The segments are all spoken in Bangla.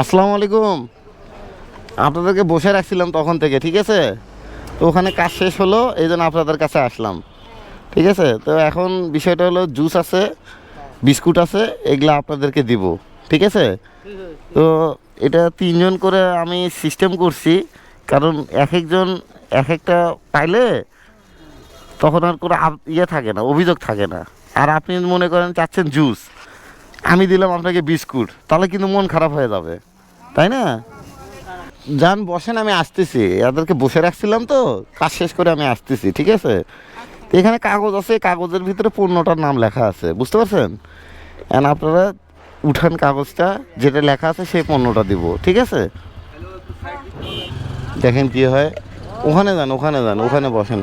আসসালামু আলাইকুম। আপনাদেরকে বসে রাখছিলাম তখন থেকে, ঠিক আছে? তো ওখানে কাজ শেষ হলো, এই জন্য আপনাদের কাছে আসলাম। ঠিক আছে? তো এখন বিষয়টা হলো, জুস আছে, বিস্কুট আছে, এগুলো আপনাদেরকে দিব। ঠিক আছে? তো এটা তিনজন করে আমি সিস্টেম করছি, কারণ এক একজন, এক একটা পাইলে তখন আর কোনো ইয়ে থাকে না, অভিযোগ থাকে না। আর আপনি মনে করেন চাচ্ছেন জুস। আমি দিলাম আপনাকে বিস্কুট, তাহলে কিন্তু মন খারাপ হয়ে যাবে, তাই না? যান, বসেন, আমি আসতেছি। এদেরকে বসে রাখছিলাম তো, কাজ শেষ করে আমি আসতেছি, ঠিক আছে? এখানে কাগজ আছে কাগজের ভিতরে পণ্যটার নাম লেখা আছে, বুঝতে পারছেন? এখন আপনারা উঠান কাগজটা, যেটা লেখা আছে, সেই পণ্যটা দিব, ঠিক আছে? দেখেন কি হয়। ওখানে যান ওখানে যান, ওখানে বসেন।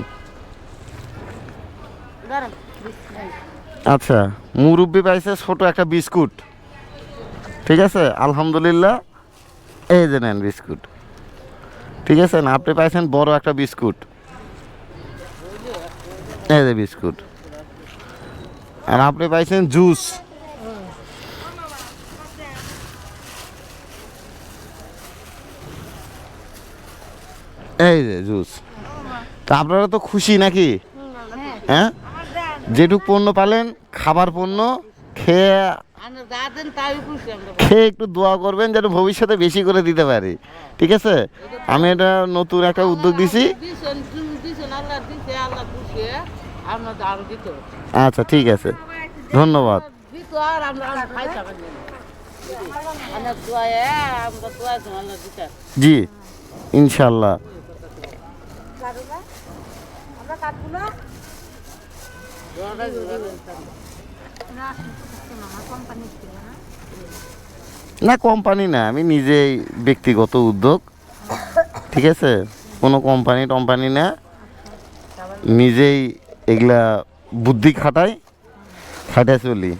আচ্ছা মুরব্বি পাইছে ছোট একটা বিস্কুট। ঠিক আছে? আলহামদুলিল্লাহ এই যে নেন বিস্কুট। ঠিক আছে না আপনি পাইছেন বড় একটা বিস্কুট। এই যে বিস্কুট। আর আপনি পাইছেন জুস। এই যে জুস। তা আপনারা তো খুশি নাকি? হ্যাঁ? যেটুক পণ্য পালেন খাবার পণ্য খেয়ে খেয়ে একটু দোয়া করবেন যেন ভবিষ্যতে বেশি করে দিতে পারি। ঠিক আছে? আমি এটা নতুন একটা উদ্যোগ দিছি। আচ্ছা ঠিক আছে। ধন্যবাদ। জি ইনশাল্লাহ না কোম্পানি না, আমি নিজেই ব্যক্তিগত উদ্যোগ, ঠিক আছে? কোনো কোম্পানি টম্পানি না, নিজেই এগুলা বুদ্ধি খাটাই খাটাই চলি।